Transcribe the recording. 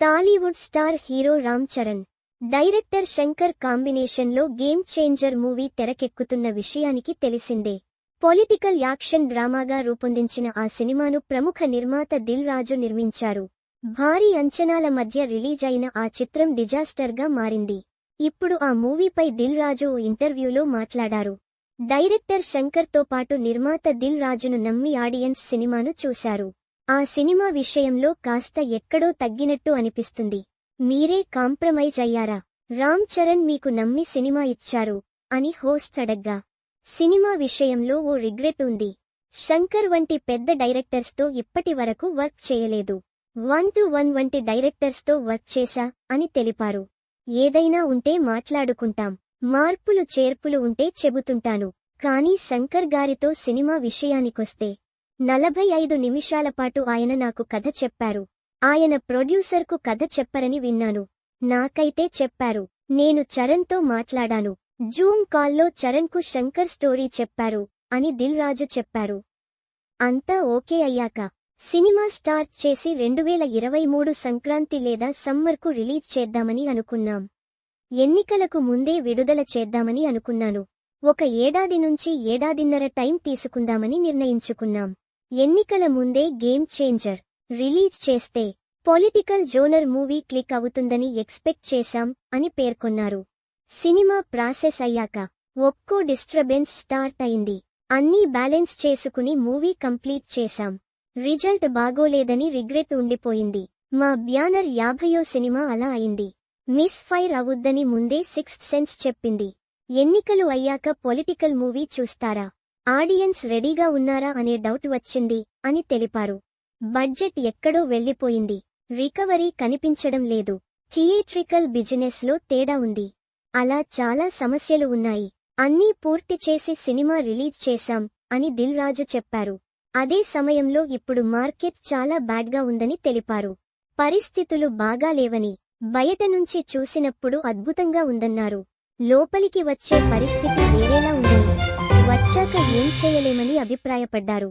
Tollywood star hero Ram Charan director Shankar కాంబినేషన్లో game changer movie తెరకెక్కుతున్న విషయానికి తెలిసిందే. పొలిటికల్ యాక్షన్ డ్రామాగా రూపొందించిన ఆ సినిమాను ప్రముఖ నిర్మాత దిల్ రాజు నిర్మించారు. భారీ అంచనాల మధ్య రిలీజ్ అయిన ఆ చిత్రం డిజాస్టర్గా మారింది. ఇప్పుడు ఆ మూవీపై దిల్ రాజు ఓ ఇంటర్వ్యూలో మాట్లాడారు. డైరెక్టర్ శంకర్తో పాటు నిర్మాత దిల్ రాజును నమ్మి ఆడియన్స్ సినిమాను చూశారు. ఆ సినిమా విషయంలో కాస్త ఎక్కడో తగ్గినట్టు అనిపిస్తుంది. మీరే కాంప్రమైజ్ అయ్యారా? రామ్ చరణ్ మీకు నమ్మి సినిమా ఇచ్చారు అని హోస్ట్ అడగ్గా. సినిమా విషయంలో ఓ రిగ్రెట్ ఉంది. శంకర్ వంటి పెద్ద డైరెక్టర్స్తో ఇప్పటి వరకు వర్క్ చేయలేదు. వన్ టు వన్ వంటి డైరెక్టర్స్తో వర్క్ చేశా అని తెలిపారు. ఏదైనా ఉంటే మాట్లాడుకుంటాం. మార్పులు చేర్పులు ఉంటే చెబుతుంటాను. కానీ శంకర్ గారితో సినిమా విషయానికొస్తే నలభై ఐదు నిమిషాల పాటు ఆయన నాకు కథ చెప్పారు. ఆయన ప్రొడ్యూసర్కు కథ చెప్పరని విన్నాను. నాకైతే చెప్పారు. నేను చరణ్తో మాట్లాడాను. జూమ్ కాల్లో చరణ్కు శంకర్ స్టోరీ చెప్పారు అని దిల్ రాజు చెప్పారు. అంతా ఓకే అయ్యాక సినిమా స్టార్ట్ చేసి రెండువేల ఇరవై మూడు సంక్రాంతి లేదా సమ్మర్కు రిలీజ్ చేద్దామని అనుకున్నాం. ఎన్నికలకు ముందే విడుదల చేద్దామని అనుకున్నాను. ఒక ఏడాది నుంచి ఏడాదిన్నర టైం తీసుకుందామని నిర్ణయించుకున్నాం. ఎన్నికల ముందే గేమ్ చేంజర్. రిలీజ్ చేస్తే పొలిటికల్ జోనర్ మూవీ క్లిక్ అవుతుందని ఎక్స్పెక్ట్ చేశాం అని పేర్కొన్నారు. సినిమా ప్రాసెస్ అయ్యాక ఒక్కో డిస్టర్బెన్స్ స్టార్ట్ అయింది. అన్నీ బ్యాలెన్స్ చేసుకుని మూవీ కంప్లీట్ చేశాం. రిజల్ట్ బాగోలేదని రిగ్రెట్ ఉండిపోయింది. మా బ్యానర్ యాభయో సినిమా అలా అయింది. మిస్ ఫైర్ అవుద్దని ముందే సిక్స్త్ సెన్స్ చెప్పింది. ఎన్నికలు అయ్యాక పొలిటికల్ మూవీ చూస్తారా? ఆడియన్స్ రెడీగా ఉన్నారా అనే డౌట్ వచ్చింది అని తెలిపారు. బడ్జెట్ ఎక్కడో వెళ్ళిపోయింది రికవరీ కనిపించడం లేదు. థియేట్రికల్ బిజినెస్లో తేడా ఉంది. అలా చాలా సమస్యలు ఉన్నాయి. అన్నీ పూర్తి చేసి సినిమా రిలీజ్ చేశాం అని దిల్ రాజు చెప్పారు. అదే సమయంలో ఇప్పుడు మార్కెట్ చాలా బ్యాడ్గా ఉందని తెలిపారు. పరిస్థితులు బాగా లేవని బయట నుంచి చూసినప్పుడు అద్భుతంగా ఉందన్నారు. లోపలికి వచ్చే పరిస్థితి వేరేలా ఉంది. వచ్చాక ఏం చేయలేమని అభిప్రాయపడ్డారు.